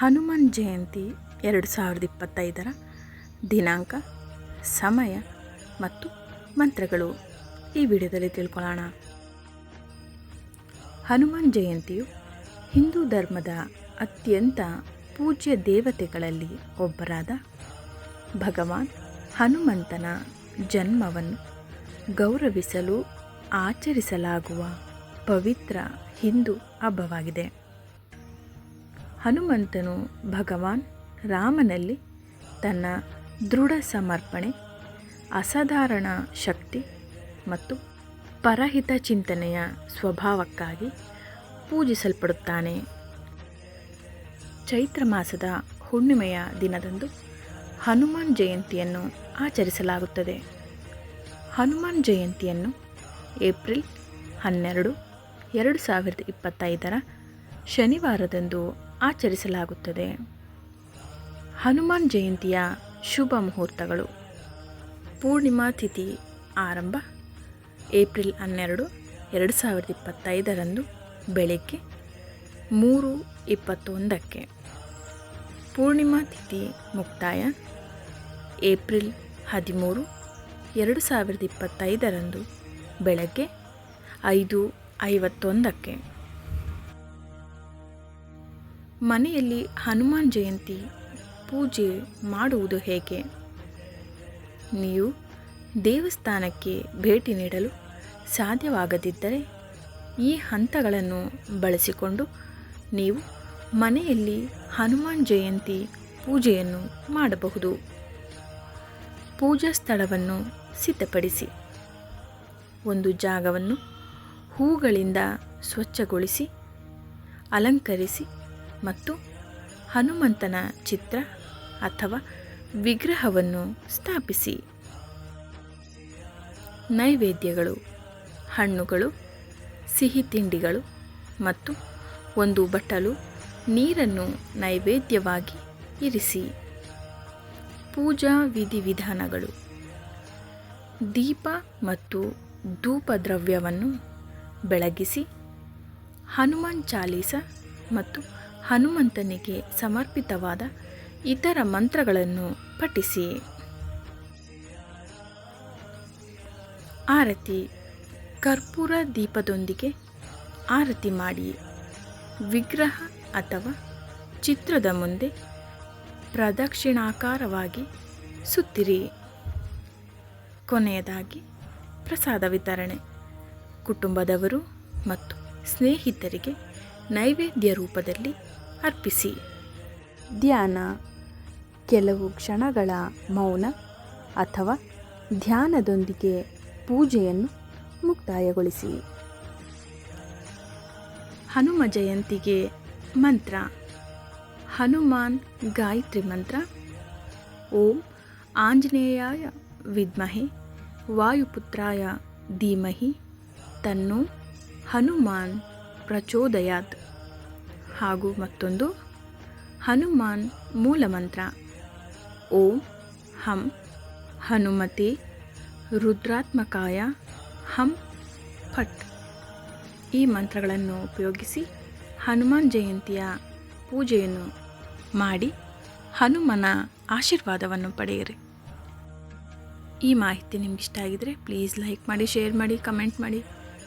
ಹನುಮಾನ್ ಜಯಂತಿ ಎರಡು ಸಾವಿರದ ಇಪ್ಪತ್ತೈದರ ದಿನಾಂಕ, ಸಮಯ ಮತ್ತು ಮಂತ್ರಗಳು ಈ ವಿಡಿಯೋದಲ್ಲಿ ತಿಳ್ಕೊಳ್ಳೋಣ. ಹನುಮಾನ್ ಜಯಂತಿಯು ಹಿಂದೂ ಧರ್ಮದ ಅತ್ಯಂತ ಪೂಜ್ಯ ದೇವತೆಗಳಲ್ಲಿ ಒಬ್ಬರಾದ ಭಗವಾನ್ ಹನುಮಂತನ ಜನ್ಮವನ್ನು ಗೌರವಿಸಲು ಆಚರಿಸಲಾಗುವ ಪವಿತ್ರ ಹಿಂದೂ ಹಬ್ಬವಾಗಿದೆ. ಹನುಮಂತನು ಭಗವಾನ್ ರಾಮನಲ್ಲಿ ತನ್ನ ದೃಢ ಸಮರ್ಪಣೆ, ಅಸಾಧಾರಣ ಶಕ್ತಿ ಮತ್ತು ಪರಹಿತ ಚಿಂತನೆಯ ಸ್ವಭಾವಕ್ಕಾಗಿ ಪೂಜಿಸಲ್ಪಡುತ್ತಾನೆ. ಚೈತ್ರ ಮಾಸದ ಹುಣ್ಣಿಮೆಯ ದಿನದಂದು ಹನುಮಾನ್ ಜಯಂತಿಯನ್ನು ಆಚರಿಸಲಾಗುತ್ತದೆ. ಹನುಮಾನ್ ಜಯಂತಿಯನ್ನು ಏಪ್ರಿಲ್ ಹನ್ನೆರಡು, ಎರಡು ಸಾವಿರದ ಇಪ್ಪತ್ತೈದರ ಶನಿವಾರದಂದು ಆಚರಿಸಲಾಗುತ್ತದೆ. ಹನುಮಾನ್ ಜಯಂತಿಯ ಶುಭ ಮುಹೂರ್ತಗಳು. ಪೂರ್ಣಿಮಾ ತಿಥಿ ಆರಂಭ, ಏಪ್ರಿಲ್ ಹನ್ನೆರಡು, ಎರಡು ಸಾವಿರದ ಇಪ್ಪತ್ತೈದರಂದು ಬೆಳಗ್ಗೆ ಮೂರು ಇಪ್ಪತ್ತೊಂದಕ್ಕೆ. ಪೂರ್ಣಿಮಾ ತಿಥಿ ಮುಕ್ತಾಯ, ಏಪ್ರಿಲ್ ಹದಿಮೂರು, ಎರಡು ಸಾವಿರದ ಇಪ್ಪತ್ತೈದರಂದು ಬೆಳಗ್ಗೆ ಐದು ಐವತ್ತೊಂದಕ್ಕೆ. ಮನೆಯಲ್ಲಿ ಹನುಮಾನ್ ಜಯಂತಿ ಪೂಜೆ ಮಾಡುವುದು ಹೇಗೆ? ನೀವು ದೇವಸ್ಥಾನಕ್ಕೆ ಭೇಟಿ ನೀಡಲು ಸಾಧ್ಯವಾಗದಿದ್ದರೆ ಈ ಹಂತಗಳನ್ನು ಬಳಸಿಕೊಂಡು ನೀವು ಮನೆಯಲ್ಲಿ ಹನುಮಾನ್ ಜಯಂತಿ ಪೂಜೆಯನ್ನು ಮಾಡಬಹುದು. ಪೂಜಾ ಸ್ಥಳವನ್ನು ಸಿದ್ಧಪಡಿಸಿ. ಒಂದು ಜಾಗವನ್ನು ಹೂಗಳಿಂದ ಸ್ವಚ್ಛಗೊಳಿಸಿ, ಅಲಂಕರಿಸಿ ಮತ್ತು ಹನುಮಂತನ ಚಿತ್ರ ಅಥವಾ ವಿಗ್ರಹವನ್ನು ಸ್ಥಾಪಿಸಿ. ನೈವೇದ್ಯಗಳು, ಹಣ್ಣುಗಳು, ಸಿಹಿ ತಿಂಡಿಗಳು ಮತ್ತು ಒಂದು ಬಟ್ಟಲು ನೀರನ್ನು ನೈವೇದ್ಯವಾಗಿ ಇರಿಸಿ. ಪೂಜಾ ವಿಧಿವಿಧಾನಗಳು, ದೀಪ ಮತ್ತು ಧೂಪ ದ್ರವ್ಯವನ್ನು ಬೆಳಗಿಸಿ, ಹನುಮಾನ್ ಚಾಲೀಸ ಮತ್ತು ಹನುಮಂತನಿಗೆ ಸಮರ್ಪಿತವಾದ ಇತರ ಮಂತ್ರಗಳನ್ನು ಪಠಿಸಿ. ಆರತಿ, ಕರ್ಪೂರ ದೀಪದೊಂದಿಗೆ ಆರತಿ ಮಾಡಿ. ವಿಗ್ರಹ ಅಥವಾ ಚಿತ್ರದ ಮುಂದೆ ಪ್ರದಕ್ಷಿಣಾಕಾರವಾಗಿ ಸುತ್ತಿರಿ. ಕೊನೆಯದಾಗಿ ಪ್ರಸಾದ ವಿತರಣೆ. ಕುಟುಂಬದವರು ಮತ್ತು ಸ್ನೇಹಿತರಿಗೆ ನೈವೇದ್ಯ ರೂಪದಲ್ಲಿ ಅರ್ಪಿಸಿ. ಧ್ಯಾನ. ಕೆಲವು ಕ್ಷಣಗಳ ಮೌನ ಅಥವಾ ಧ್ಯಾನದೊಂದಿಗೆ ಪೂಜೆಯನ್ನು ಮುಕ್ತಾಯಗೊಳಿಸಿ. ಹನುಮ ಜಯಂತಿಗೆ ಮಂತ್ರ. ಹನುಮಾನ್ ಗಾಯತ್ರಿ ಮಂತ್ರ. ಓಂ ಆಂಜನೇಯಾಯ ವಿದ್ಮಹೆ. ವಾಯುಪುತ್ರಾಯ ಧೀಮಹಿ. ತನ್ನು ಹನುಮಾನ್ ಪ್ರಚೋದಯಾತ್. ಹಾಗೂ ಮತ್ತೊಂದು ಹನುಮಾನ್ ಮೂಲಮಂತ್ರ. ಓಂ ಹಂ ಹನುಮತಿ ರುದ್ರಾತ್ಮಕಾಯ ಹಂ ಫಟ್. ಈ ಮಂತ್ರಗಳನ್ನು ಉಪಯೋಗಿಸಿ ಹನುಮಾನ್ ಜಯಂತಿಯ ಪೂಜೆಯನ್ನು ಮಾಡಿ ಹನುಮನ ಆಶೀರ್ವಾದವನ್ನು ಪಡೆಯಿರಿ. ಈ ಮಾಹಿತಿ ನಿಮ್ಗೆ ಇಷ್ಟ ಆಗಿದರೆ ಪ್ಲೀಸ್ ಲೈಕ್ ಮಾಡಿ, ಶೇರ್ ಮಾಡಿ, ಕಮೆಂಟ್ ಮಾಡಿ.